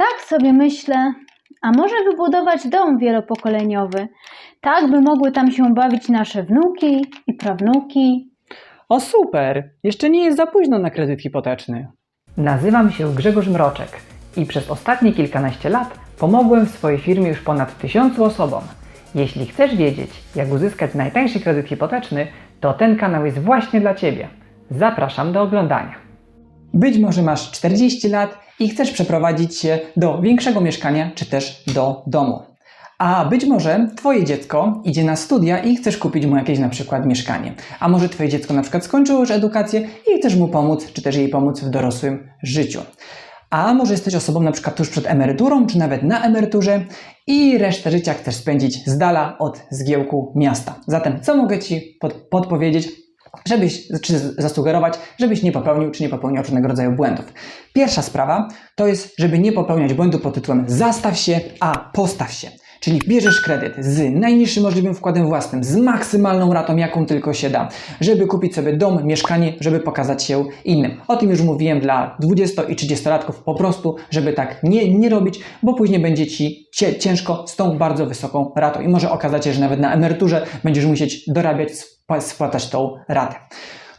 tak sobie myślę, a może wybudować dom wielopokoleniowy, tak by mogły tam się bawić nasze wnuki i prawnuki. O super! Jeszcze nie jest za późno na kredyt hipoteczny. Nazywam się Grzegorz Mroczek i przez ostatnie kilkanaście lat pomogłem w swojej firmie już ponad tysiącu osobom. Jeśli chcesz wiedzieć, jak uzyskać najtańszy kredyt hipoteczny, to ten kanał jest właśnie dla Ciebie. Zapraszam do oglądania. Być może masz 40 lat i chcesz przeprowadzić się do większego mieszkania czy też do domu. A być może Twoje dziecko idzie na studia i chcesz kupić mu jakieś na przykład mieszkanie. A może Twoje dziecko na przykład skończyło już edukację i chcesz mu pomóc, czy też jej pomóc w dorosłym życiu. A może jesteś osobą na przykład tuż przed emeryturą, czy nawet na emeryturze i resztę życia chcesz spędzić z dala od zgiełku miasta. Zatem co mogę Ci pod, podpowiedzieć, żebyś, czy zasugerować, żebyś nie popełnił, czy nie popełniał różnego rodzaju błędów. Pierwsza sprawa to jest, żeby nie popełniać błędu pod tytułem zastaw się, a postaw się. Czyli bierzesz kredyt z najniższym możliwym wkładem własnym, z maksymalną ratą, jaką tylko się da, żeby kupić sobie dom, mieszkanie, żeby pokazać się innym. O tym już mówiłem dla 20 i 30-latków, po prostu, żeby tak nie, nie robić, bo później będzie Ci ciężko z tą bardzo wysoką ratą i może okazać się, że nawet na emeryturze będziesz musieć dorabiać, spłacać tą ratę.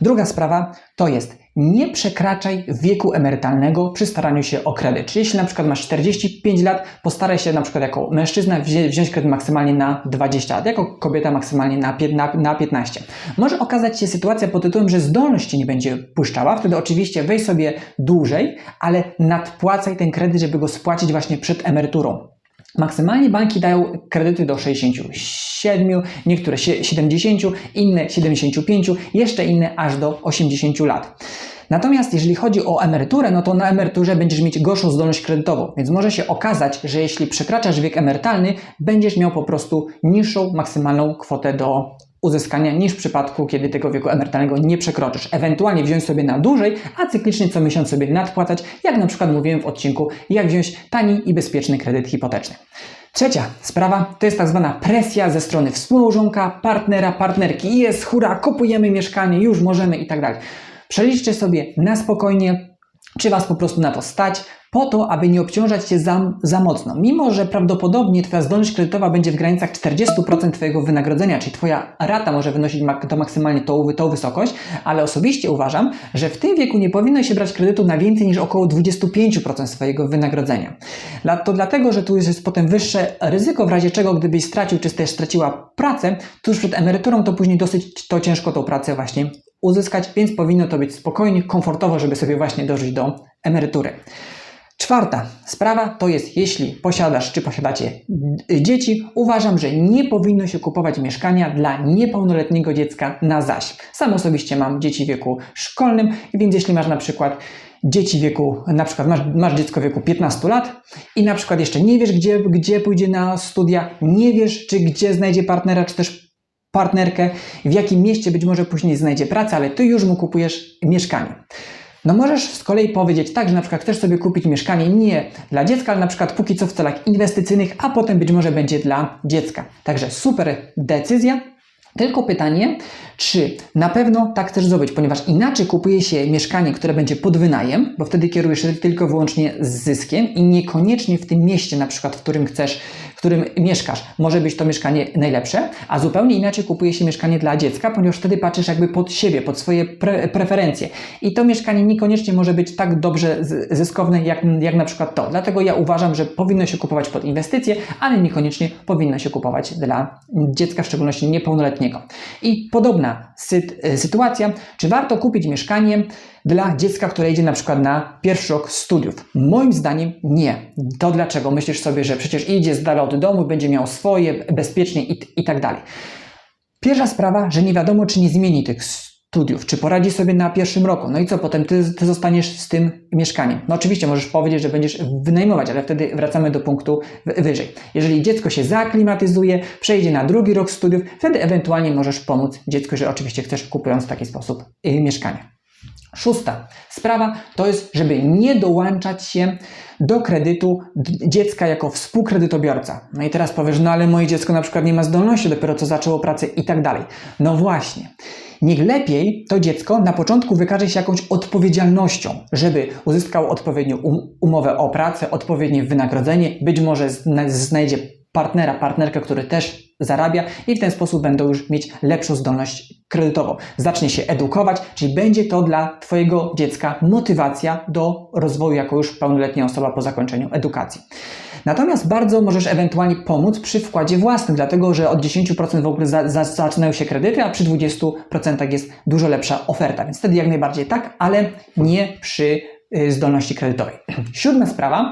Druga sprawa to jest nie przekraczaj wieku emerytalnego przy staraniu się o kredyt. Czyli jeśli na przykład masz 45 lat, postaraj się na przykład jako mężczyzna wziąć kredyt maksymalnie na 20 lat, jako kobieta maksymalnie na, na, na 15. Może okazać się sytuacja pod tytułem, że zdolność Cię nie będzie puszczała, wtedy oczywiście weź sobie dłużej, ale nadpłacaj ten kredyt, żeby go spłacić właśnie przed emeryturą. Maksymalnie banki dają kredyty do 67, niektóre sie- 70, inne 75, jeszcze inne aż do 80 lat. Natomiast jeżeli chodzi o emeryturę, no to na emeryturze będziesz mieć gorszą zdolność kredytową, więc może się okazać, że jeśli przekraczasz wiek emerytalny, będziesz miał po prostu niższą maksymalną kwotę do uzyskania niż w przypadku, kiedy tego wieku emerytalnego nie przekroczysz. Ewentualnie wziąć sobie na dłużej, a cyklicznie co miesiąc sobie nadpłacać, jak na przykład mówiłem w odcinku, jak wziąć tani i bezpieczny kredyt hipoteczny. Trzecia sprawa to jest tak zwana presja ze strony współmałżonka, partnera, partnerki. Jest, hura, kupujemy mieszkanie, już możemy i tak dalej. Przeliczcie sobie na spokojnie, czy Was po prostu na to stać, po to, aby nie obciążać się za, za mocno. Mimo, że prawdopodobnie Twoja zdolność kredytowa będzie w granicach 40% Twojego wynagrodzenia, czyli Twoja rata może wynosić to maksymalnie tą, tą wysokość, ale osobiście uważam, że w tym wieku nie powinno się brać kredytu na więcej niż około 25% swojego wynagrodzenia. To dlatego, że tu jest potem wyższe ryzyko, w razie czego gdybyś stracił, czy też straciła pracę, tuż przed emeryturą, to później dosyć to ciężko tą pracę właśnie uzyskać, więc powinno to być spokojnie, komfortowo, żeby sobie właśnie dożyć do emerytury. Czwarta sprawa to jest, jeśli posiadasz czy posiadacie dzieci, uważam, że nie powinno się kupować mieszkania dla niepełnoletniego dziecka na zaś. Sam osobiście mam dzieci w wieku szkolnym, więc jeśli masz na przykład dzieci wieku, na przykład masz, masz dziecko wieku 15 lat i na przykład jeszcze nie wiesz, gdzie, gdzie pójdzie na studia, nie wiesz, czy gdzie znajdzie partnera, czy też partnerkę, w jakim mieście być może później znajdzie pracę, ale ty już mu kupujesz mieszkanie. No możesz z kolei powiedzieć tak, że na przykład chcesz sobie kupić mieszkanie nie dla dziecka, ale na przykład póki co w celach inwestycyjnych, a potem być może będzie dla dziecka. Także super decyzja. Tylko pytanie, czy na pewno tak chcesz zrobić, ponieważ inaczej kupuje się mieszkanie, które będzie pod wynajem, bo wtedy kierujesz się tylko wyłącznie z zyskiem i niekoniecznie w tym mieście, na przykład, w którym chcesz, którym mieszkasz, może być to mieszkanie najlepsze, a zupełnie inaczej kupuje się mieszkanie dla dziecka, ponieważ wtedy patrzysz jakby pod siebie, pod swoje pre preferencje. I to mieszkanie niekoniecznie może być tak dobrze zyskowne, jak, jak na przykład to. Dlatego ja uważam, że powinno się kupować pod inwestycje, ale niekoniecznie powinno się kupować dla dziecka, w szczególności niepełnoletniego. I podobna syt, y, sytuacja, czy warto kupić mieszkanie dla dziecka, które idzie na przykład na pierwszy rok studiów? Moim zdaniem nie. To dlaczego? Myślisz sobie, że przecież idzie z dala od domu, będzie miał swoje, bezpiecznie i, i tak dalej. Pierwsza sprawa, że nie wiadomo, czy nie zmieni tych studiów, czy poradzi sobie na pierwszym roku. No i co potem? Ty, ty zostaniesz z tym mieszkaniem. No oczywiście możesz powiedzieć, że będziesz wynajmować, ale wtedy wracamy do punktu wyżej. Jeżeli dziecko się zaaklimatyzuje, przejdzie na drugi rok studiów, wtedy ewentualnie możesz pomóc dziecku, że oczywiście chcesz kupując w taki sposób y, mieszkanie. Szósta sprawa to jest, żeby nie dołączać się do kredytu dziecka jako współkredytobiorca. No i teraz powiesz, no ale moje dziecko na przykład nie ma zdolności, dopiero co zaczęło pracę i tak dalej. No właśnie. Niech lepiej to dziecko na początku wykaże się jakąś odpowiedzialnością, żeby uzyskał odpowiednią um- umowę o pracę, odpowiednie wynagrodzenie, być może zna- znajdzie partnera, partnerkę, który też zarabia i w ten sposób będą już mieć lepszą zdolność kredytową. Zacznie się edukować, czyli będzie to dla Twojego dziecka motywacja do rozwoju jako już pełnoletnia osoba po zakończeniu edukacji. Natomiast bardzo możesz ewentualnie pomóc przy wkładzie własnym, dlatego że od 10% w ogóle za, za, zaczynają się kredyty, a przy 20% jest dużo lepsza oferta, więc wtedy jak najbardziej tak, ale nie przy y, zdolności kredytowej. Siódma sprawa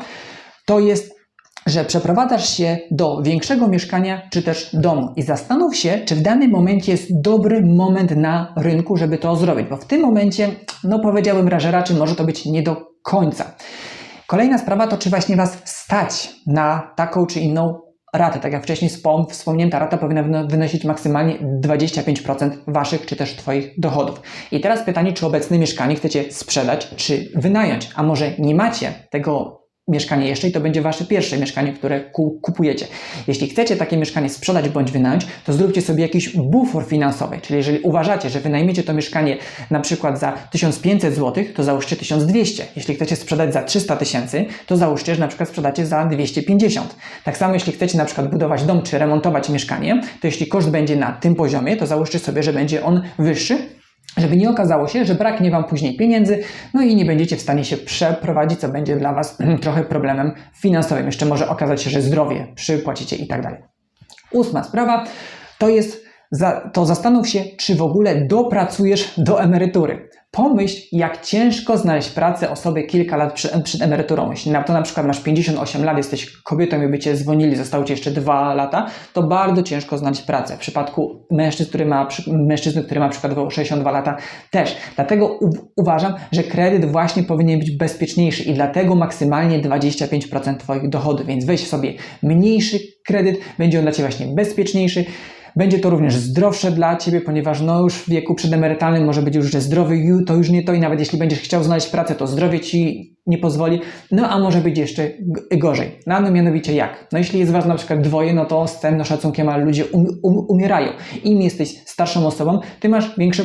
to jest że przeprowadzasz się do większego mieszkania czy też domu i zastanów się, czy w danym momencie jest dobry moment na rynku, żeby to zrobić, bo w tym momencie, no powiedziałbym, że raczej może to być nie do końca. Kolejna sprawa to, czy właśnie Was stać na taką czy inną ratę. Tak jak wcześniej wspom- wspomniałem, ta rata powinna wyno- wynosić maksymalnie 25% Waszych czy też Twoich dochodów. I teraz pytanie, czy obecne mieszkanie chcecie sprzedać czy wynająć, a może nie macie tego mieszkanie jeszcze i to będzie wasze pierwsze mieszkanie, które ku- kupujecie. Jeśli chcecie takie mieszkanie sprzedać bądź wynająć, to zróbcie sobie jakiś bufor finansowy, czyli jeżeli uważacie, że wynajmiecie to mieszkanie na przykład za 1500 zł, to załóżcie 1200. Jeśli chcecie sprzedać za 300 tysięcy, to załóżcie, że na przykład sprzedacie za 250. Tak samo jeśli chcecie na przykład budować dom czy remontować mieszkanie, to jeśli koszt będzie na tym poziomie, to załóżcie sobie, że będzie on wyższy, żeby nie okazało się, że braknie Wam później pieniędzy, no i nie będziecie w stanie się przeprowadzić, co będzie dla Was trochę problemem finansowym. Jeszcze może okazać się, że zdrowie przypłacicie i tak dalej. Ósma sprawa to jest, to zastanów się, czy w ogóle dopracujesz do emerytury. Pomyśl, jak ciężko znaleźć pracę osobie kilka lat przed, przed emeryturą. Jeśli na to na przykład masz 58 lat, jesteś kobietą i by cię zwolnili, zostało ci jeszcze 2 lata, to bardzo ciężko znaleźć pracę. W przypadku mężczyzn, który ma, mężczyzny, który ma przykładowo 62 lata, też. Dlatego u, uważam, że kredyt właśnie powinien być bezpieczniejszy i dlatego maksymalnie 25% Twoich dochodów. Więc weź sobie mniejszy kredyt, będzie on dla Ciebie właśnie bezpieczniejszy. Będzie to również zdrowsze dla Ciebie, ponieważ no już w wieku przedemerytalnym może być już, że zdrowy to już nie to i nawet jeśli będziesz chciał znaleźć pracę, to zdrowie Ci nie pozwoli, no a może być jeszcze gorzej. No, no mianowicie jak? No jeśli jest Was na przykład dwoje, no to z całym szacunkiem, ale ludzie um, um, umierają. Im jesteś starszą osobą, Ty masz większe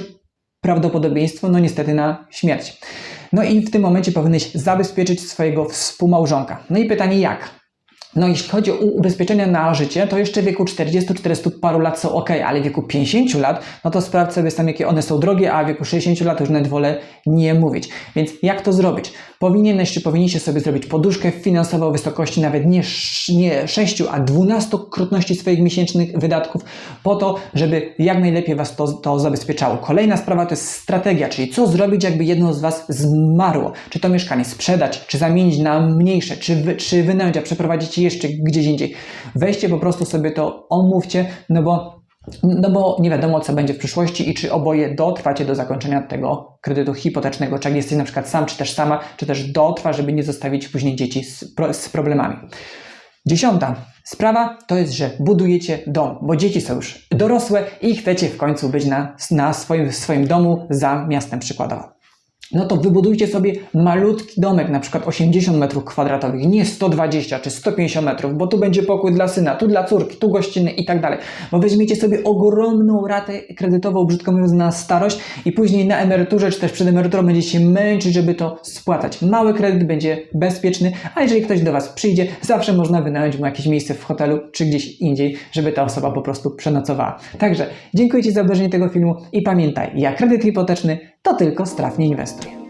prawdopodobieństwo, no niestety, na śmierć. No i w tym momencie powinieneś zabezpieczyć swojego współmałżonka. No i pytanie jak? No jeśli chodzi o ubezpieczenia na życie, to jeszcze w wieku 40-40 paru lat są ok, ale w wieku 50 lat, no to sprawdź sobie sam, jakie one są drogie, a w wieku 60 lat już nawet wolę nie mówić. Więc jak to zrobić? Powinieneś czy powinniście sobie zrobić poduszkę finansową o wysokości nawet nie, nie 6, a 12 krotności swoich miesięcznych wydatków, po to, żeby jak najlepiej Was to, to zabezpieczało. Kolejna sprawa to jest strategia, czyli co zrobić, jakby jedno z Was zmarło. Czy to mieszkanie sprzedać, czy zamienić na mniejsze, czy, wy, czy wynająć, a przeprowadzić je jeszcze gdzieś indziej. Weźcie po prostu sobie to, omówcie, no bo no bo nie wiadomo, co będzie w przyszłości i czy oboje dotrwacie do zakończenia tego kredytu hipotecznego, czy jak jesteś na przykład sam, czy też sama, czy też dotrwa, żeby nie zostawić później dzieci z, z problemami. Dziesiąta sprawa to jest, że budujecie dom, bo dzieci są już dorosłe i chcecie w końcu być na, na swoim, swoim domu za miastem przykładowo. No to wybudujcie sobie malutki domek, na przykład 80 metrów kwadratowych, nie 120 czy 150 metrów, bo tu będzie pokój dla syna, tu dla córki, tu gościnny i tak dalej. Bo weźmiecie sobie ogromną ratę kredytową, brzydko mówiąc, na starość i później na emeryturze czy też przed emeryturą będziecie się męczyć, żeby to spłacać. Mały kredyt będzie bezpieczny, a jeżeli ktoś do Was przyjdzie, zawsze można wynająć mu jakieś miejsce w hotelu czy gdzieś indziej, żeby ta osoba po prostu przenocowała. Także dziękuję Ci za obejrzenie tego filmu i pamiętaj, jak kredyt hipoteczny to tylko strawnie inwestuj.